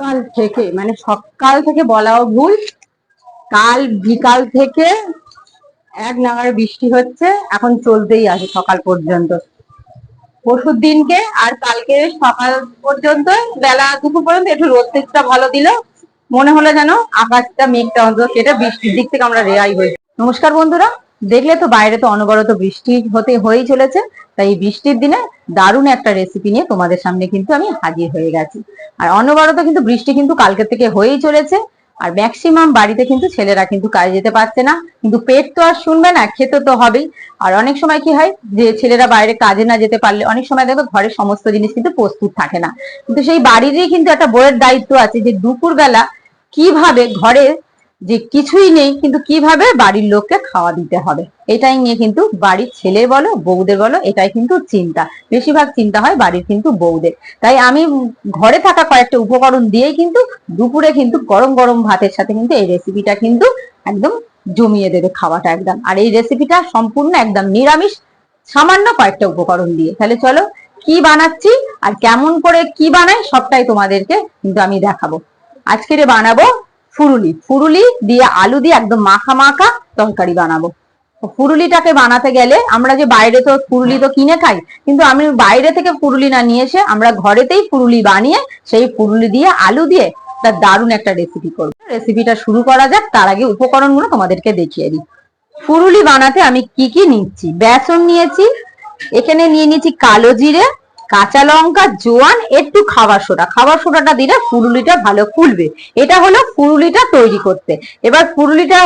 কাল থেকে মানে সকাল থেকে বলাও ভুল, কাল বিকাল থেকে এক নাগারে বৃষ্টি হচ্ছে, এখন চলতেই আছে সকাল পর্যন্ত। পরশুর দিনকে আর কালকে সকাল পর্যন্ত, বেলা দুপুর পর্যন্ত একটু রোদ ভালো দিল। মনে হলো যেন আকাশটা মেঘটা অন্তত কেটে বৃষ্টির দিক থেকে আমরা রেহাই হই নমস্কার বন্ধুরা দেখলে তো বাইরে তো অনবরত বৃষ্টি হতে হয়েই চলেছে, তাই বৃষ্টির দিনে দারুণ একটা রেসিপি নিয়ে তোমাদের সামনে কিন্তু আমি হাজির হয়ে গেছি। আর অনবরত কিন্তু বৃষ্টি কিন্তু কালকে থেকে হয়েই চলেছে, আর ম্যাক্সিমাম বাড়িতে কিন্তু ছেলেরা কিন্তু কাজে যেতে পারছে না, কিন্তু পেট তো আর শুনবে না, খেতে তো হবেই। আর অনেক সময় কি হয় যে ছেলেরা বাইরে কাজে না যেতে পারলে অনেক সময় দেখো ঘরের সমস্ত জিনিস কিন্তু প্রস্তুত থাকে না। কিন্তু সেই বাড়িরই কিন্তু একটা বইয়ের দায়িত্ব আছে যে দুপুরবেলা কীভাবে ঘরে যে কিছুই নেই, কিন্তু কীভাবে বাড়ির লোককে খাওয়া দিতে হবে? এটাই নিয়ে কিন্তু বাড়ির ছেলে বলো, বউদের বলো, এটাই কিন্তু চিন্তা। বেশিরভাগ চিন্তা হয় বাড়ির কিন্তু বউদের। তাই আমি ঘরে থাকা কয়েকটা উপকরণ দিয়েই কিন্তু দুপুরে কিন্তু গরম গরম ভাতের সাথে কিন্তু এই রেসিপিটা কিন্তু একদম জমিয়ে দেবে খাওয়াটা একদম। আর এই রেসিপিটা সম্পূর্ণ একদম নিরামিষ, সামান্য কয়েকটা উপকরণ দিয়ে। তাহলে চলো, কি বানাচ্ছি আর কেমন করে কি বানাই সবটাই তোমাদেরকে কিন্তু আমি দেখাবো। আজকে বানাবো ফুরুলি। ফুরুলি দিয়ে আলু দিয়ে একদম মাখা মাখা তরকারি বানাবো। ফুরুলিটাকে বানাতে গেলে আমরা যে বাইরে তো ফুরুলি তো কিনে খাই, কিন্তু আমি বাইরে থেকে ফুরুলি না নিয়ে এসে আমরা ঘরেতেই ফুরুলি বানিয়ে সেই ফুরুলি দিয়ে আলু দিয়ে তার দারুণ একটা রেসিপি করব। রেসিপিটা শুরু করা যাক, তার আগে উপকরণগুলো তোমাদেরকে দেখিয়ে দিই। ফুরুলি বানাতে আমি কি কি নিচ্ছি? বেসন নিয়েছি, এখানে নিয়ে নিয়েছি কালো জিরে কাঁচা লঙ্কা, জোয়ান, একটু খাবার সোডা। খাবার সোডাটা দিলে ফুরুলিটা ভালো ফুলবে। এটা হলো ফুরুলিটা তৈরি করতে। এবার ফুরুলিটা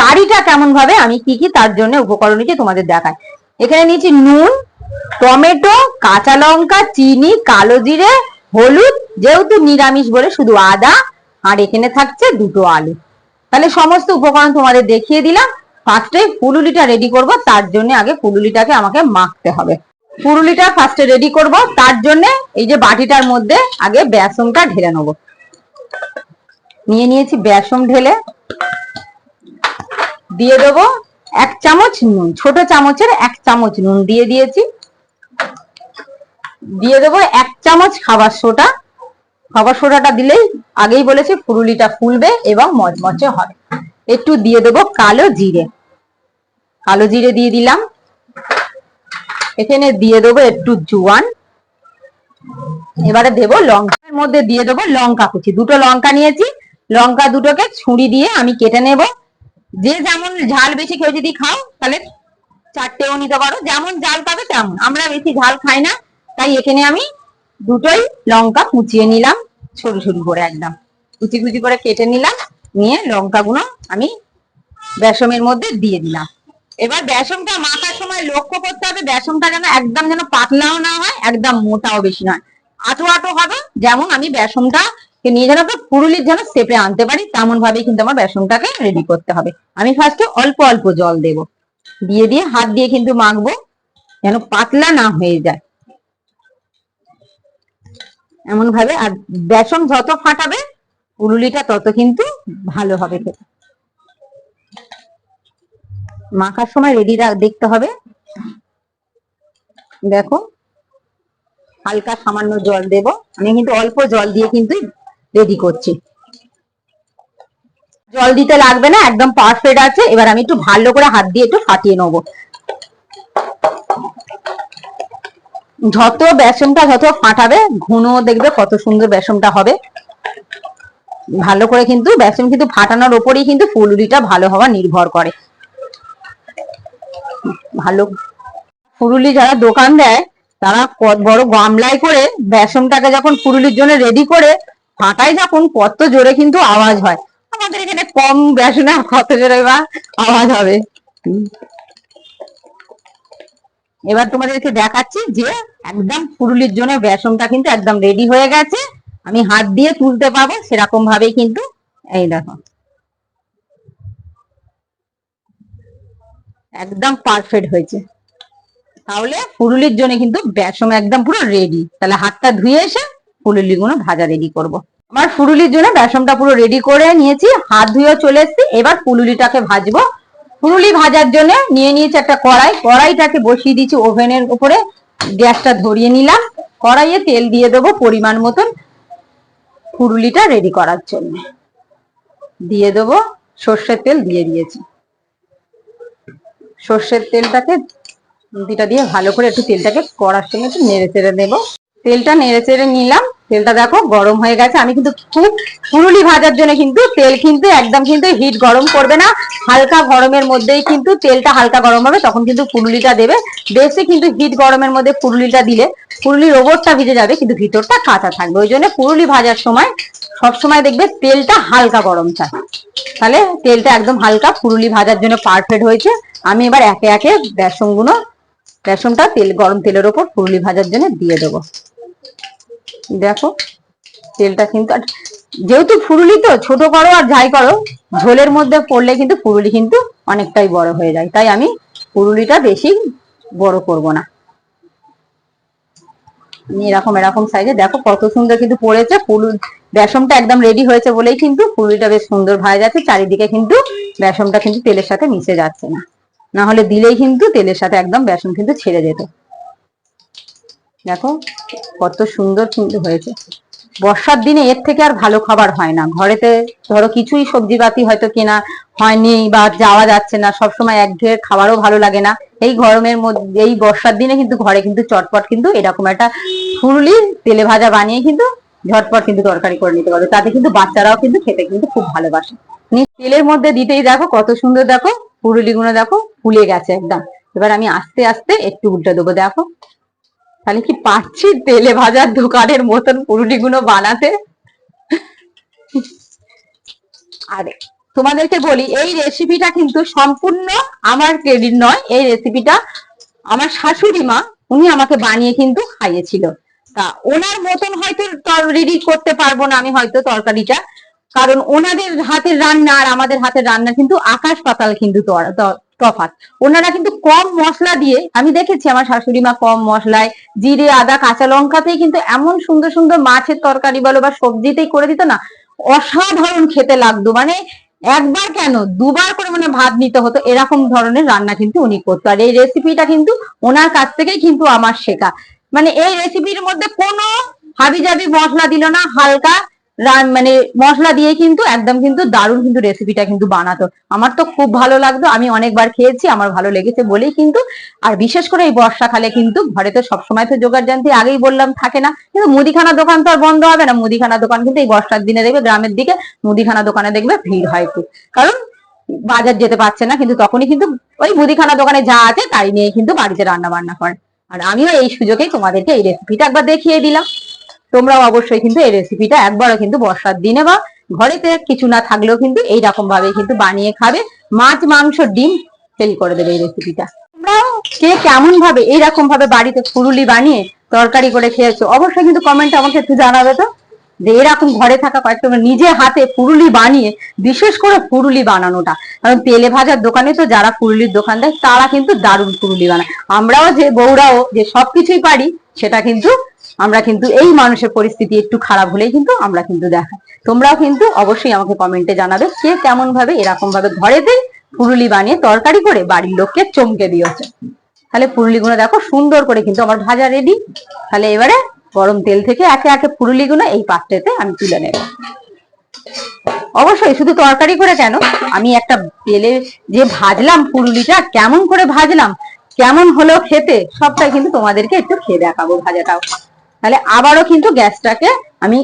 কারিটা কেমন ভাবে আমি কি কি তার জন্য উপকরণ নিচ্ছি তোমাদের দেখাই। এখানে নিয়েছি নুন, টমেটো, কাঁচা লঙ্কা, চিনি, কালো জিরে, হলুদ, যেহেতু নিরামিষ বলে শুধু আদা, আর এখানে থাকছে দুটো আলু। তাহলে সমস্ত উপকরণ তোমাদের দেখিয়ে দিলাম। ফার্স্টে ফুলুলিটা রেডি করব, তার জন্য আগে ফুলুলিটাকে আমাকে মাখতে হবে। পুরুলিটা ফার্স্টে রেডি করব। তার জন্য এই যে বাটিটার মধ্যে আগে বেসনটা ঢেলে নেব। নিয়ে নিয়েছি বেসন ঢেলে। দিয়ে দেবো এক চামচ নুন, ছোট চামচের এক চামচ নুন দিয়ে দিয়েছি। দিয়ে দেবো এক চামচ খাবার সোডা। খাবার সোডাটা দিলেই আগেই বলেছি ফুরুলিটা ফুলবে এবং মচমচে হবে। একটু দিয়ে দেবো কালো জিরে। কালো জিরে দিয়ে দিলাম। এখানে দিয়ে দেবো একটু জোয়ান। এবারে দেবো লঙ্কার মধ্যে দিয়ে দেবো লঙ্কা কুচি। দুটো লঙ্কা নিয়েছি। লঙ্কা দুটোকে ছুরি দিয়ে আমি কেটে নেব। যে যেমন ঝাল বেশি কেউ যদি খাও, তাহলে চারটেও নিতে পারো। যেমন ঝাল পাবে তেমন। আমরা বেশি ঝাল খাই না। তাই এখানে আমি দুটোই লঙ্কা কুচিয়ে নিলাম। সরু সরু করে একদম। কুচি কুচি করে কেটে নিলাম। নিয়ে লঙ্কাগুলো আমি বেসমের মধ্যে দিয়ে দিলাম। এবার বেসনটা মাখার সময় লক্ষ্য করতে হবে বেসনটা যেন একদম যেন পাতলাও না হয়, একদম মোটাও বেশি নয়। আটো আটো হবে, যেমন আমি বেসনটা নিয়ে যেন পুরুলির যেন সেপে আনতে পারি তেমন ভাবেই কিন্তু আমার বেসনটাকে রেডি করতে হবে। আমি ফার্স্টে অল্প অল্প জল দেব। দিয়ে দিয়ে হাত দিয়ে কিন্তু মাখবো, যেন পাতলা না হয়ে যায়। এমন ভাবে আর বেসন যত ফাটাবে, পুরুলিটা তত কিন্তু ভালো হবে খেতে। মাখার সময় রেডি দেখতে হবে। দেখো, হালকা সামান্য জল দেব। আমি কিন্তু অল্প জল দিয়ে কিন্তু রেডি করছি। জল দিতে লাগবে না, একদম পারফেক্ট আছে। এবার আমি একটু ভালো করে হাত দিয়ে একটু ফাটিয়ে নেব। যত বেসনটা যত ফাটাবে, ঘন দেখবে কত সুন্দর বেসনটা হবে। ভালো করে কিন্তু, বেসন কিন্তু ফাটানোর ওপরেই কিন্তু ফুলুরিটা ভালো হওয়া নির্ভর করে। ভালো। ফুরুলি যারা দোকান দেয়, তারা বড় গামলায় করে বেসনটাকে যখন ফুরুলির জন্য রেডি করে ফাটায় যখন কত জোরে কিন্তু আওয়াজ হয়। আমাদের এখানে কম বেসনে কত জোরে বা আওয়াজ হবে। এবার তোমাদেরকে দেখাচ্ছি যে একদম ফুরুলির জন্য বেসনটা কিন্তু একদম রেডি হয়ে গেছে। আমি হাত দিয়ে তুলতে পাবো সেরকম ভাবেই কিন্তু এই দেখো। একদম পারফেক্ট হয়েছে। তাহলে ফুলুলির জন্য কিন্তু বেসম একদম পুরো রেডি তাহলে হাতটা ধুয়ে এসে ফুলুলি গুলো ভাজা রেডি করব। আমার ফুলুলির জন্য বেসমটা পুরো রেডি করে নিয়েছি, হাত ধুয়ে চলে এসেছি, এবার ফুলুলিটাকে ভাজবো। ফুলুলি ভাজার জন্য নিয়ে নিয়েছি একটা কড়াই। কড়াইটাকে বসিয়ে দিয়েছি ওভেনের উপরে। গ্যাসটা ধরিয়ে নিলাম। কড়াইয়ে তেল দিয়ে দেবো পরিমাণ মতন ফুরুলিটা রেডি করার জন্য। দিয়ে দেবো সর্ষের তেল দিয়ে দিয়েছি। সর্ষের তেলটাকে দুটা দিয়ে ভালো করে একটু তেলটাকে কড়ার সঙ্গে একটু নেড়ে চেড়ে দেবো তেলটা নেড়ে চেড়ে নিলাম। তেলটা দেখো গরম হয়ে গেছে। আমি কিন্তু খুব পুরুলি ভাজার জন্য কিন্তু তেল কিন্তু একদম কিন্তু হিট গরম করবে না। হালকা গরমের মধ্যেই কিন্তু তেলটা হালকা গরম হবে, তখন কিন্তু পুরুলিটা দেবে। বেশি কিন্তু হিট গরমের মধ্যে পুরুলিটা দিলে পুরুলির ওপরটা ভিজে যাবে, কিন্তু ভিতরটা কাঁচা থাকবে। ওই জন্য পুরুলি ভাজার সময় সব সময় দেখবে তেলটা হালকা গরম চাই তাহলে তেলটা একদম হালকা পুরুলি ভাজার জন্য পারফেক্ট হয়েছে। আমি এবার একে একে বেসনগুলো, বেসনটা তেল, গরম তেলের ওপর পুরুলি ভাজার জন্য দিয়ে দেবো। দেখো, তেলটা কিন্তু, আর যেহেতু ফুরুলি তো, ছোট করো আর যাই করো, ঝোলের মধ্যে পড়লে কিন্তু ফুরুলি কিন্তু অনেকটাই বড় হয়ে যায়। তাই আমি ফুরুলিটা বেশি বড় করব না। এরকম এরকম সাইজে দেখো কত সুন্দর কিন্তু পড়েছে। ফুলু, বেসনটা একদম রেডি হয়েছে বলেই কিন্তু ফুলুলিটা বেশ সুন্দর ভাজা যাচ্ছে। চারিদিকে কিন্তু বেসনটা কিন্তু তেলের সাথে মিশে যাচ্ছে না। না হলে দিলেই কিন্তু তেলের সাথে একদম বেসন কিন্তু ছেড়ে যেত। দেখো, কত সুন্দর কিন্তু হয়েছে। বর্ষার দিনে এর থেকে আর ভালো খাবার হয় না। ঘরেতে ধরো কিছুই সবজি সবজিপাতি হয়তো কেনা হয়নি বা যাওয়া যাচ্ছে না, সবসময় একঘেয়ে খাবারও ভালো লাগে না। এই গরমের মধ্যে, এই বর্ষার দিনে কিন্তু ঘরে কিন্তু চটপট কিন্তু এরকম একটা ফুরুলি তেলে ভাজা বানিয়ে কিন্তু ঝটপট কিন্তু তরকারি করে নিতে পারবে তাতে কিন্তু বাচ্চারাও কিন্তু খেতে কিন্তু খুব ভালোবাসে। তেলের মধ্যে দিতেই দেখো, কত সুন্দর দেখো পুরুলিগুলো দেখো ফুলে গেছে একদম। এবার আমি আস্তে আস্তে একটু উল্টে দেবো, দেখো। তাহলে কি পাচ্ছি তেলে ভাজার দোকানের মতন পুরুলিগুলো বানাতে? আর, তোমাদেরকে বলি, এই রেসিপিটা কিন্তু সম্পূর্ণ আমার ক্রেডিট নয়। এই রেসিপিটা আমার শাশুড়ি মা, উনি আমাকে বানিয়ে কিন্তু খাইয়েছিল। তা ওনার মতন হয়তো রেডি করতে পারব না আমি হয়তো তরকারিটা, কারণ ওনাদের হাতের রান্না আর আমাদের হাতের রান্না কিন্তু আকাশ পাতাল কিন্তু তফাৎ। ওনারা কিন্তু কম মশলা দিয়ে, আমি দেখেছি আমার শাশুড়ি মা কম মশলায় জিরে, আদা, কাঁচা লঙ্কাতেই কিন্তু এমন সুন্দর সুন্দর মাছের তরকারি বলো বা সবজিতেই করে দিত না, অসাধারণ খেতে লাগতো। মানে একবার কেন, দুবার করে মানে ভাত নিতে হতো, এরকম ধরনের রান্না কিন্তু উনি করতো। আর এই রেসিপিটা কিন্তু ওনার কাছ থেকেই কিন্তু আমার শেখা। মানে এই রেসিপির মধ্যে কোনো হাবিজাবি মশলা দিল না, হালকা রান- মানে মশলা দিয়ে কিন্তু একদম কিন্তু দারুণ কিন্তু রেসিপিটা কিন্তু বানাতো। আমার তো খুব ভালো লাগতো, আমি অনেকবার খেয়েছি, আমার ভালো লেগেছে বলেই কিন্তু, আর বিশেষ করে এই বর্ষাকালে কিন্তু ঘরে তো সবসময় তো জোগাড় জানতে আগেই বললাম থাকে না, কিন্তু মুদিখানা দোকান তো আর বন্ধ হবে না, মুদিখানা দোকান কিন্তু এই বর্ষার দিনে দেখবে গ্রামের দিকে মুদিখানা দোকানে দেখবে ভিড় হয় খুব। কারণ বাজার যেতে পারছে না, কিন্তু তখনই কিন্তু ওই মুদিখানা দোকানে যা আছে তাই নিয়ে কিন্তু বাড়িতে রান্না বান্না করে। আর আমিও এই সুযোগে তোমাদেরকে এই রেসিপিটা একবার দেখিয়ে দিলাম। তোমরাও অবশ্যই কিন্তু এই রেসিপিটা একবারও কিন্তু বর্ষার দিনে বা ঘরেতে কিছু না থাকলেও কিন্তু এইরকম ভাবে কিন্তু বানিয়ে খাবে। মাছ, মাংস, ডিম ফেল করে দেবে এই রেসিপিটা কে কেমন ভাবে এইরকম ভাবে বাড়িতে ফুরুলি বানিয়ে তরকারি করে খেয়েছো, অবশ্যই কিন্তু কমেন্ট আমাকে একটু জানাবে তো। যে এরকম ঘরে থাকা কয়েকটা নিজে হাতে পুরুলি বানিয়ে, বিশেষ করে পুরুলি বানানোটা। কারণ তেলে ভাজার দোকানে তো যারা পুরুলির দোকান দেয়, তারা কিন্তু দারুণ পুরুলি বানায়। আমরাও যে বউরাও যে সবকিছুই পারি, সেটা কিন্তু আমরা কিন্তু এই মানুষের পরিস্থিতি একটু খারাপ হলেই কিন্তু আমরা কিন্তু দেখাই। তোমরাও কিন্তু অবশ্যই আমাকে কমেন্টে জানাবে কে কেমন ভাবে এরকম ভাবে ঘরেতেই পুরুলি বানিয়ে তরকারি করে বাড়ির লোককে চমকে দিয়েছে। তাহলে পুরুলিগুলো দেখো সুন্দর করে কিন্তু আমার ভাজা রেডি তাহলে এবারে গরম তেল থেকে একে একে পুরুলিগুলো এই পাত্রেতে আমি তুলে নেব। অবশ্যই শুধু তরকারি করে কেন? আমি একটা তেলে যে ভাজলাম পুরুলিটা, কেমন করে ভাজলাম, কেমন হলো খেতে, সবটাই কিন্তু তোমাদেরকে একটু খেয়ে দেখাবো ভাজাটাও। তাহলে আবারও কিন্তু গ্যাসটাকে আমি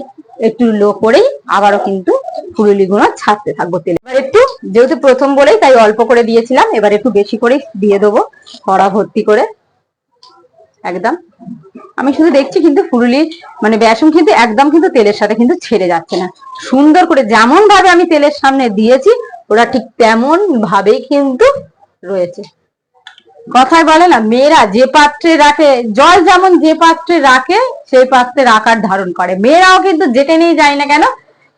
একটু লো করেই আবারও কিন্তু পুরুলি গুঁড়ো ছাড়তে থাকব তেলে। এবার একটু, যেহেতু প্রথম বলেই তাই অল্প করে দিয়েছিলাম, এবার একটু বেশি করে দিয়ে দেবো, কড়া ভর্তি করে। একদম। আমি শুধু দেখছি কিন্তু ফুরুলি মানে বেসন কিন্তু একদম কিন্তু তেলের সাথে কিন্তু ছেড়ে যাচ্ছে না। সুন্দর করে যেমন ভাবে আমি তেলের সামনে দিয়েছি, ওরা ঠিক তেমন ভাবেই কিন্তু রয়েছে। কথায় বলে না, মেয়েরা যে পাত্রে রাখে, জল যেমন যে পাত্রে রাখে, সেই পাত্রে রাখার ধারণ করে। মেয়েরাও কিন্তু যেতে নিয়ে যায় না কেন?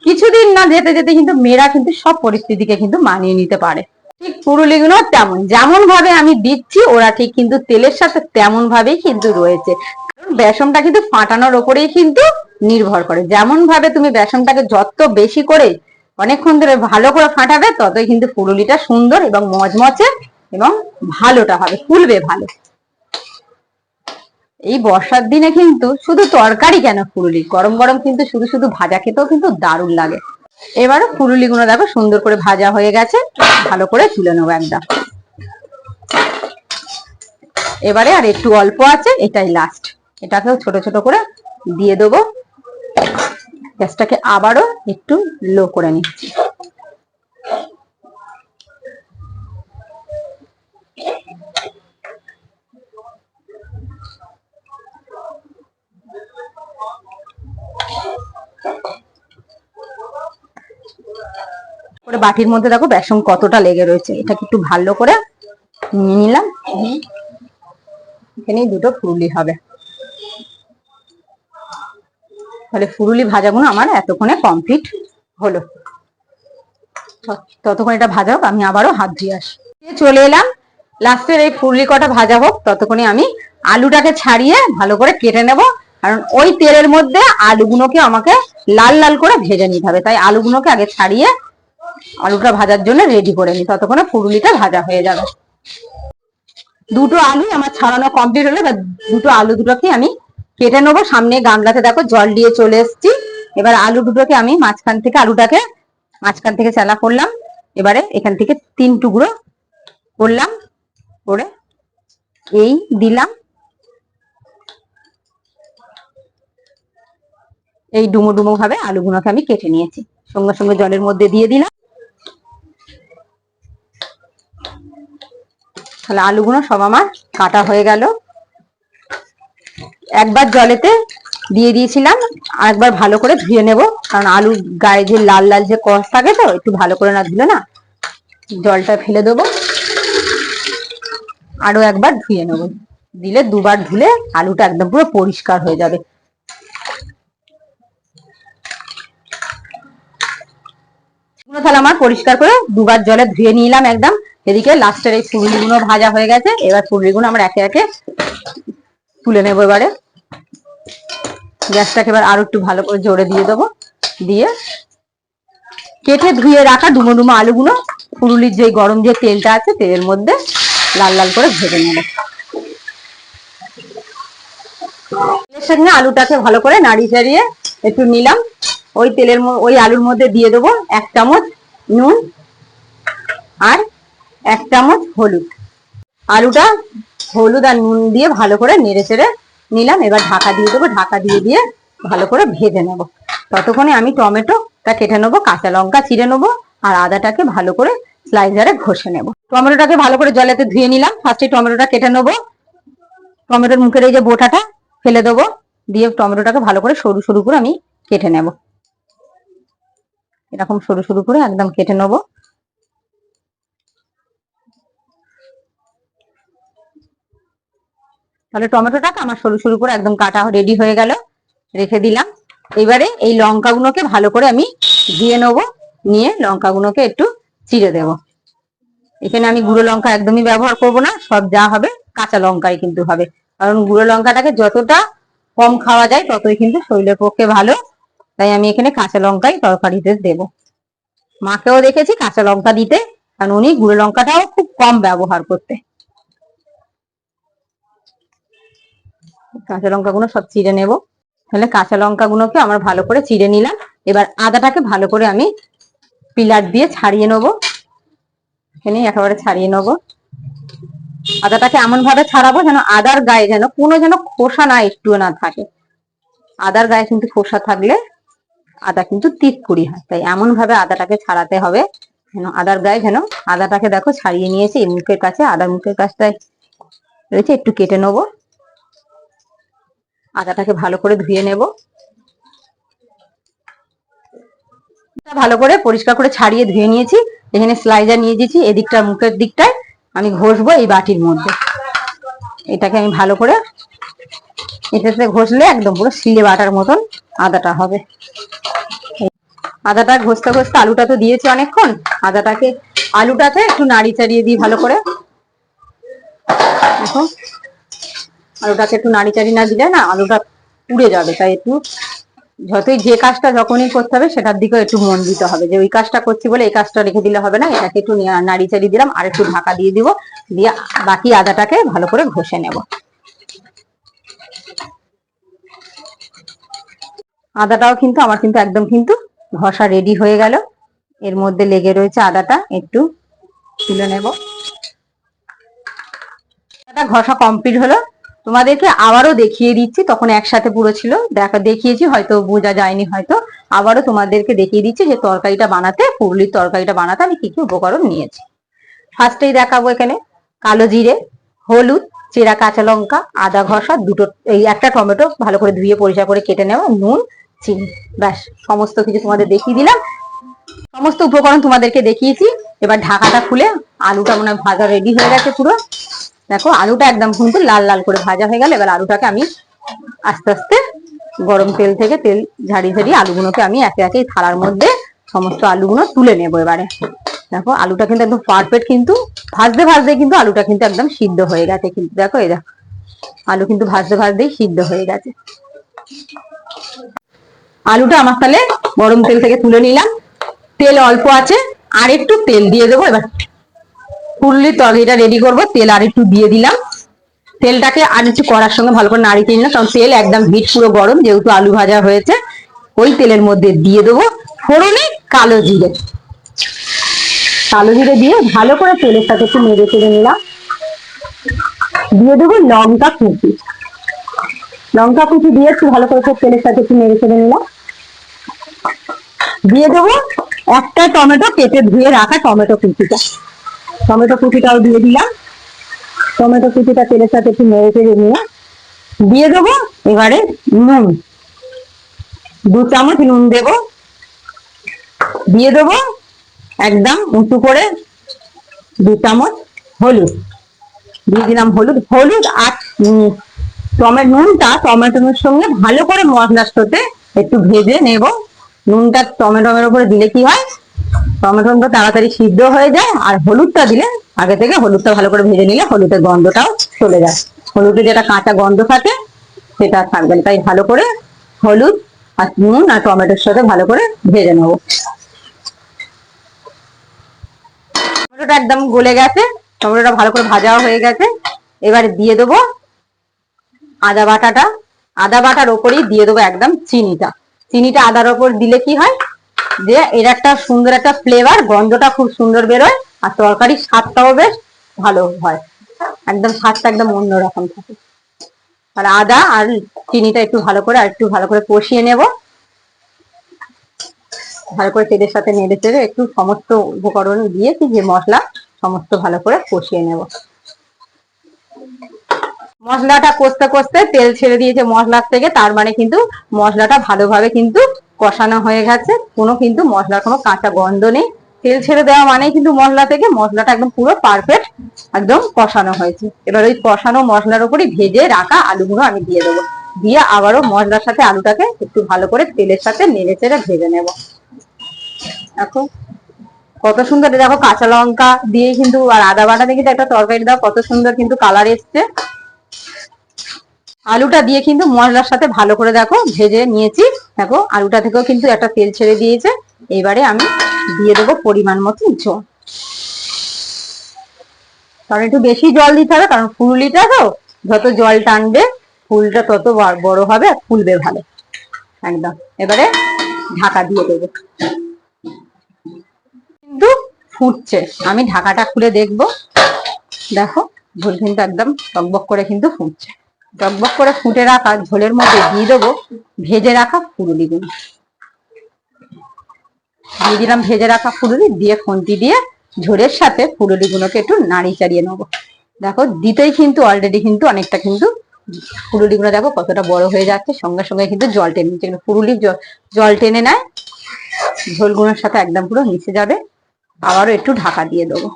কিছুদিন না যেতে যেতে কিন্তু মেয়েরা কিন্তু সব পরিস্থিতিকে কিন্তু মানিয়ে নিতে পারে। ঠিক পুরুলিগুলো তেমন যেমন ভাবে আমি দিচ্ছি, ওরা ঠিক কিন্তু তেলের সাথে তেমন ভাবেই কিন্তু রয়েছে। বেসনটা কিন্তু ফাটানোর ওপরেই কিন্তু নির্ভর করে। যেমন ভাবে তুমি বেসনটাকে যত বেশি করে অনেকক্ষণ ধরে ভালো করে ফাটাবে, ততই কিন্তু পুরুলিটা সুন্দর এবং মজমচে এবং ভালোটা হবে, ফুলবে ভালো। এই বর্ষার দিনে কিন্তু শুধু তরকারি কেন ফুলুলি গরম গরম কিন্তু শুধু শুধু ভাজা খেতেও কিন্তু দারুণ লাগে। এবারে ফুলুলি গুলো দেখো সুন্দর করে ভাজা হয়ে গেছে। ভালো করে তুলে নেব একদম। এবারে আর একটু অল্প আছে, এটাই লাস্ট এটাকেও ছোট ছোট করে দিয়ে দেবো। গ্যাসটাকে আবারও একটু লো করে নিচ্ছি। করে বাটির মধ্যে দেখো বেসন কতটা লেগে রয়েছে। এটাকে একটু ভালো করে নিয়ে নিলাম। এখানেই দুটো ফুরুলি হবে। তাহলে ফুরুলি ভাজাগুলো আমার এতক্ষণে কমপ্লিট হলো। ততক্ষণ এটা ভাজা হোক, আমি আবারও হাত ধুয়ে আসি। চলে এলাম। লাস্টের এই ফুরুলি কটা ভাজা হোক, ততক্ষণে আমি আলুটাকে ছাড়িয়ে ভালো করে কেটে নেব। কারণ ওই তেলের মধ্যে আলুগুলোকে আমাকে লাল লাল করে ভেজে নিতে হবে। তাই আলুগুলোকে আগে ছাড়িয়ে আলুটা ভাজার জন্য রেডি করে নিই ততক্ষণে ফুরুলিটা ভাজা হয়ে যাবে। দুটো আলু আমার ছাড়ানো কমপ্লিট হলো দুটো আলু দুটোকে আমি কেটে নেব। সামনে গামলাতে দেখো জল দিয়ে চলে এসেছি। এবার আলু দুটোকে আমি মাঝখান থেকে, আলুটাকে মাঝখান থেকে চালা করলাম। এবারে এখান থেকে তিন টুকরো করলাম, করে এই দিলাম। এই ডুমো ডুমো ভাবে আলুগুলোকে আমি কেটে নিয়েছি। সঙ্গে সঙ্গে জলের মধ্যে দিয়ে দিলাম। তাহলে আলুগুলো সব আমার কাটা হয়ে গেল। একবার জলেতে দিয়ে দিয়েছিলাম আর একবার ভালো করে ধুয়ে নেব, কারণ আলু গায়ে যে লাল লাল যে কষ থাকে তো, একটু ভালো করে না ধুলে না, জলটা ফেলে দেবো। আরও একবার ধুয়ে নেব। দিলে দুবার ধুলে আলুটা একদম পুরো পরিষ্কার হয়ে যাবে। তাহলে আমার পরিষ্কার করে দুবার জলে ধুয়ে নিলাম একদম। এদিকে লাস্টের এই ফুলগুলো ভাজা হয়ে গেছে। এবার ফুলগুলো আমরা একে একে তুলে নেব এবারে। গ্যাসটাকে এবার আরও একটু ভালো করে জোরে দিয়ে দেবো। দিয়ে কেটে ধুয়ে রাখা ডুমো ডুমো আলুগুলো ফুরুলির যে গরম যে তেলটা আছে তেলের মধ্যে লাল লাল করে ভেজে নেব। তেলের সঙ্গে আলুটাকে ভালো করে নাড়িয়ে চাড়িয়ে একটু নিলাম। ওই তেলের ওই আলুর মধ্যে দিয়ে দেবো এক চামচ নুন আর এক চামচ হলুদ। আলুটা হলুদ আর নুন দিয়ে ভালো করে নেড়ে চেড়ে নিলাম। এবার ঢাকা দিয়ে দেবো। ঢাকা দিয়ে দিয়ে ভালো করে ভেজে নেব। ততক্ষণে আমি টমেটোটা কেটে নেব, কাঁচা লঙ্কা চিড়ে নেব আর আদাটাকে ভালো করে স্লাইজারে ঘষে নেব। টমেটোটাকে ভালো করে জলেতে ধুয়ে নিলাম। ফার্স্টে টমেটোটা কেটে নেব। টমেটোর মুখের এই যে বোটাটা ফেলে দেবো। দিয়ে টমেটোটাকে ভালো করে সরু সরু করে আমি কেটে নেব। এরকম সরু সরু করে একদম কেটে নেব। তাহলে টমেটোটাকে আমার সরু সরু করে একদম কাটা রেডি হয়ে গেল। রেখে দিলাম। এবারে এই লঙ্কাগুলোকে ভালো করে আমি দিয়ে নেব। নিয়ে লঙ্কাগুলোকে একটু চিড়ে দেব। এখানে আমি গুঁড়ো লঙ্কা একদমই ব্যবহার করব না, সব যা হবে কাঁচা লঙ্কাই কিন্তু হবে। কারণ গুঁড়ো লঙ্কাটাকে যতটা কম খাওয়া যায়, ততই কিন্তু শরীরের পক্ষে ভালো। তাই আমি এখানে কাঁচা লঙ্কাই তরকারিতে দেব। মাকেও দেখেছি কাঁচা লঙ্কা দিতে, কারণ উনি গুঁড়ো লঙ্কাটাও খুব কম ব্যবহার করতে। কাঁচা লঙ্কাগুলো সব চিড়ে নেব। তাহলে কাঁচা লঙ্কাগুলোকে আমার ভালো করে চিড়ে নিলাম। এবার আদাটাকে ভালো করে আমি পিলার দিয়ে ছাড়িয়ে নেব। এখানে একেবারে ছাড়িয়ে নেব। আদাটাকে এমন ভাবে ছাড়াবো যেন আদার গায়ে যেন কোনো যেন খোসা না একটুও না থাকে। আদার গায়ে কিন্তু খোসা থাকলে আদা কিন্তু তিতকুড়ি হয়। তাই এমন ভাবে আদাটাকে ছাড়াতে হবে যেন আদার গায়ে যেন আদাটাকে দেখো ছাড়িয়ে নিয়েছি এই মুখের কাছে, আদার মুখের কাছটায় রয়েছে, একটু কেটে নেব। আদাটাকে ভালো করে ধুয়ে নেব। ভালো করে পরিষ্কার করে ছাড়িয়ে ধুয়ে নিয়েছি। এখানে স্লাইজার নিয়ে দিয়েছি এদিকটার মুখের দিকটায় আমি ঘষবো এই বাটির মধ্যে। এটাকে আমি ভালো করে এটাতে ঘষলে একদম পুরো শিলে বাটার মতন আদাটা হবে। আদাটা ঘষতে ঘষতে আলুটা তো দিয়েছি অনেকক্ষণ। আদাটাকে, আলুটাকে একটু নাড়ি চাড়িয়ে দিই ভালো করে। দেখো আলুটাকে একটু নাড়ি চাড়ি না দিলে না আলুটা পুড়ে যাবে। তাই একটু যতই যে কাজটা যখনই করতে হবে সেটার দিকেও একটু মন দিতে হবে। যে ওই কাজটা করছি বলে এই কাজটা রেখে দিলে হবে না, এটাকে একটু নাড়ি চাড়ি দিলাম আর একটু ঢাকা দিয়ে দিব, দিয়ে বাকি আদাটাকে ভালো করে ঘষে নেব। আদাটাও কিন্তু, আমার কিন্তু একদম কিন্তু ঘষা রেডি হয়ে গেল। এর মধ্যে লেগে রয়েছে আদাটা, একটু তুলে নেব। আদাটা ঘষা কমপ্লিট হলো। তোমাদেরকে আবারও দেখিয়ে দিচ্ছি, তখন একসাথে পুরো ছিল। দেখা, দেখিয়েছি, হয়তো বোঝা যায়নি হয়তো। আবারও তোমাদেরকে দেখিয়ে দিচ্ছি যে তরকারিটা বানাতে, পুরুলির তরকারিটা বানাতে আমি কি কি উপকরণ নিয়েছি। ফার্স্টেই দেখাবো এখানে, কালো জিরে, হলুদ, চেরা কাঁচা লঙ্কা, আদা ঘষা, দুটো, এই একটা টমেটো ভালো করে ধুয়ে পরিষ্কার করে কেটে নেওয়া, নুন, চিনি, ব্যাস, সমস্ত কিছু তোমাদের দেখিয়ে দিলাম। সমস্ত উপকরণ তোমাদেরকে দেখিয়েছি। এবার ঢাকাটা খুলে আলুটা মনে হয় ভাজা রেডি হয়ে গেছে পুরো। দেখো আলুটা একদম কিন্তু লাল লাল করে ভাজা হয়ে গেল। এবার আলুটাকে আমি আস্তে আস্তে গরম তেল থেকে তেল ঝাড়িয়ে ঝাড়িয়ে আলুগুলোকে আমি একে একে থালার মধ্যে সমস্ত আলুগুলো তুলে নেব এবারে। দেখো আলুটা কিন্তু একদম পারফেক্ট কিন্তু ভাজতে ভাজতে কিন্তু আলুটা কিন্তু একদম সিদ্ধ হয়ে গেছে কিন্তু। দেখো এই দেখো, আলু কিন্তু ভাজতে ভাজতেই সিদ্ধ হয়ে গেছে। আলুটা আমার তাহলে গরম তেল থেকে তুলে নিলাম। তেল অল্প আছে আর একটু তেল দিয়ে দেবো। এবার পুরুলির তরকারিটা রেডি করব, তেল আর একটু দিয়ে দিলাম। তেলটাকে আর একটু কড়ার সঙ্গে ভালো করে নাড়িয়ে নিলাম, কারণ তেল একদম হিট পুরো গরম, যেহেতু আলু ভাজা হয়েছে, ওই তেলের মধ্যে দিয়ে দেবো ফোড়নে কালো জিরে। কালো জিরে দিয়ে ভালো করে তেলের সাথে একটু মেরে চেড়ে নিলাম। দিয়ে দেবো লঙ্কা কুচি। লঙ্কা কুচি দিয়ে একটু ভালো করে তেলের সাথে একটু মেরে চেড়ে নিলাম। দিয়ে দেবো একটা টমেটো কেটে ধুয়ে রাখা টমেটো কুচিটা। টমেটো কুচিটাও দিয়ে দিলাম। টমেটো কুচিটা তেলের সাথে একটু নেড়ে চেড়ে নিয়ে দিয়ে দেবো। এবারে নুন, দু চামচ নুন দেবো। দিয়ে দেবো একদম উঁচু করে দু চামচ হলুদ। দিয়ে দিলাম হলুদ। হলুদ আর টমেটো নুনটা টমেটোর সঙ্গে ভালো করে মশলার সাথে একটু ভেজে নেব। নুনটা টমেটোমের উপরে দিলে কি হয়? টমেটোটা তাড়াতাড়ি সিদ্ধ হয়ে যায় আর হলুদটা দিলে আগে থেকে হলুদটা ভালো করে ভেজে নিলে হলুদের গন্ধটাও চলে যায়। হলুদে যেটা কাঁচা গন্ধ থাকে সেটা থাকবে না তাই ভালো করে হলুদ আর নুন আর টমেটোর সাথে ভালো করে ভেজে নেব। টমেটোটা একদম গলে গেছে, টমেটোটা ভালো করে ভাজাও হয়ে গেছে। এবার দিয়ে দেবো আদা বাটাটা। আদা বাটার ওপরেই দিয়ে দেবো একদম চিনিটা। চিনিটা আদার ওপর দিলে কি হয়? যে এর একটা সুন্দর একটা ফ্লেভার গন্ধটা খুব সুন্দর বেরোয় আর তরকারির স্বাদটাও বেশ ভালো হয়। একদম স্বাদটা একদম অন্যরকম থাকে। আর আদা আর চিনিটা একটু ভালো করে, আর একটু ভালো করে কষিয়ে নেব। ভালো করে তেলের সাথে নেড়ে চেড়ে একটু সমস্ত উপকরণ দিয়ে যে মশলা, সমস্ত ভালো করে কষিয়ে নেব। মশলাটা কষতে কষতে তেল ছেড়ে দিয়েছে মশলার থেকে, তার মানে কিন্তু মশলাটা ভালোভাবে কিন্তু কষানো হয়ে গেছে, কোনো কিন্তু মশলার কোনো কাঁচা গন্ধ নেই। তেল ছেড়ে দেওয়া মানেই কিন্তু মশলা থেকে মশলাটা একদম পুরো পারফেক্ট একদম কষানো হয়েছে। এবার ওই কষানো মশলার উপরই ভেজে রাখা আলুগুলো আমি দিয়ে দেবো। দিয়ে আবারও মশলার সাথে আলুটাকে একটু ভালো করে তেলের সাথে নেড়ে চেড়ে ভেজে নেব। দেখো, কত সুন্দর দেখো কাঁচা লঙ্কা দিয়ে কিন্তু আর আদা বাটা কিন্তু একটা তরকারি দাও কত সুন্দর কিন্তু কালার এসছে। আলুটা দিয়ে কিন্তু মশলার সাথে ভালো করে দেখো ভেজে নিয়েছি। দেখো, আলুটা থেকেও কিন্তু একটা তেল ছেড়ে দিয়েছে। এবারে আমি দিয়ে দেবো পরিমাণ মতো জল। কারণ একটু বেশি জল দিতে হবে, কারণ ফুললিটা তো, যত জল টানবে ফুলটা তত বড় হবে আর ফুলবে ভালো। একদম। এবারে ঢাকা দিয়ে দেবো। কিন্তু ফুটছে। আমি ঢাকাটা খুলে দেখব। দেখো ভুল কিন্তু একদম টকবক করে কিন্তু ফুটছে। টকবক করে ফুটে রাখা ঝোলের মধ্যে দিয়ে দেবো, ভেজে রাখা ফুরুলিগুলো দিয়ে দিলাম ভেজে রাখা ফুরুলি দিয়ে খুন্তি দিয়ে ঝোলের সাথে ফুরুলিগুলোকে একটু নাড়ি চাড়িয়ে নেব। দেখো, দিতেই কিন্তু অলরেডি কিন্তু অনেকটা কিন্তু ফুরুলিগুলো দেখো কতটা বড় হয়ে যাচ্ছে, সঙ্গে সঙ্গে কিন্তু জল টেনে নিচ্ছে। ফুরুলি জল টেনে নেয়, ঝোলগুলোর সাথে একদম পুরো মিশে যাবে। আবারও একটু ঢাকা দিয়ে দেবো।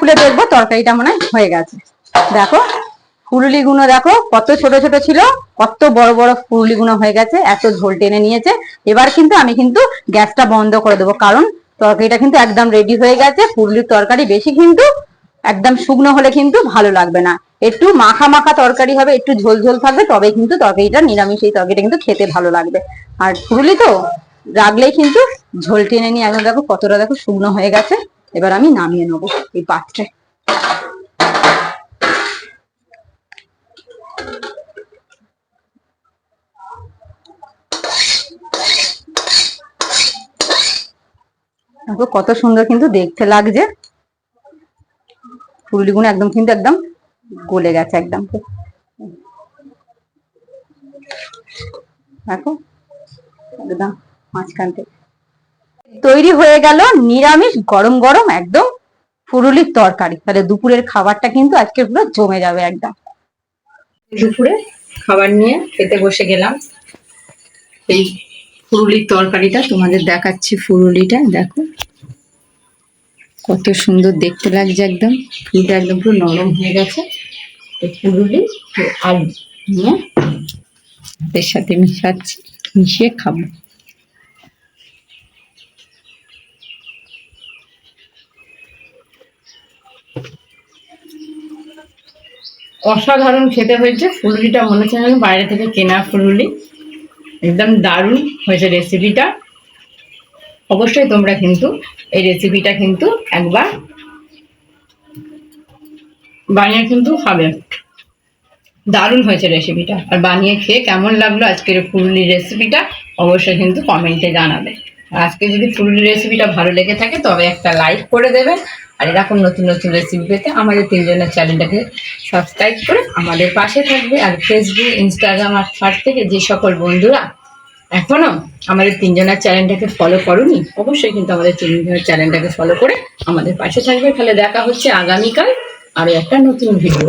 খুলে দেখব, তরকারিটা মনে হয় গেছে। দেখো ফুলুলি গুলো দেখো, কত ছোট ছোট ছিল, কত বড় বড় ফুলুলি গুলো হয়ে গেছে, এত ঝোল টেনে নিয়েছে। এবার কিন্তু আমি কিন্তু গ্যাসটা বন্ধ করে দেবো, কারণ তরকারিটা কিন্তু একদম রেডি হয়ে গেছে ফুলুলির তরকারি বেশি কিন্তু একদম শুকনো হলে কিন্তু ভালো লাগবে না। একটু মাখা মাখা তরকারি হবে, একটু ঝোল ঝোল থাকবে, তবে কিন্তু তরকারিটা, নিরামিষ এই তরকারিটা কিন্তু খেতে ভালো লাগবে। আর ফুলুলি তো রাখলেই কিন্তু ঝোল টেনে নিয়ে একদম দেখো কতটা দেখো শুকনো হয়ে গেছে। এবার আমি নামিয়ে নেব এই পাত্রে। দেখো কত সুন্দর কিন্তু দেখতে লাগছে। ফুলগুলো একদম কিন্তু একদম গলে গেছে একদম। দেখো, একদম মাঝখান থেকে। তৈরি হয়ে গেল নিরামিষ গরম গরম একদম ফুরুলির তরকারি। তাহলে দুপুরের খাবারটা কিন্তু আজকে পুরো জমে যাবে একদম। দুপুরে খাবার নিয়ে খেতে বসে গেলাম। এই ফুরুলির তরকারিটা তোমাদের দেখাচ্ছি ফুরুলিটা দেখো। কত সুন্দর দেখতে লাগছে একদম, ফুলটা একদম পুরো নরম হয়ে গেছে। ফুলুলি আলু নিয়ে ভাতের সাথে মিশাচ্ছি, মিশিয়ে খাব। অসাধারণ খেতে হয়েছে। ফুলুলিটা মনে হচ্ছে যেন বাইরে থেকে কেনা ফুলুলি। একদম দারুণ হয়েছে রেসিপিটা অবশ্যই তোমরা কিন্তু এই রেসিপিটা কিন্তু একবার বানিয়ে কিন্তু খাবে। দারুণ হয়েছে রেসিপিটা আর বানিয়ে খেয়ে কেমন লাগল আজকের ফুললি রেসিপিটা অবশ্যই কিন্তু কমেন্টে জানাবে। আজকে যদি ফুললি রেসিপিটা ভালো লেগে থাকে, তবে একটা লাইক করে দেবেন আর এরকম নতুন নতুন রেসিপি পেতে আমাদের তিনজনের চ্যানেলটাকে সাবস্ক্রাইব করে আমাদের পাশে থাকবে। আর ফেসবুক ইনস্টাগ্রাম আর থার্ড থেকে যে সকল বন্ধুরা এখনও আমাদের তিনজনের চ্যানেলটাকে ফলো করনি, অবশ্যই কিন্তু আমাদের তিনজনের চ্যানেলটাকে ফলো করে আমাদের পাশে থাকবে। তাহলে দেখা হচ্ছে আগামীকাল আরও একটা নতুন ভিডিও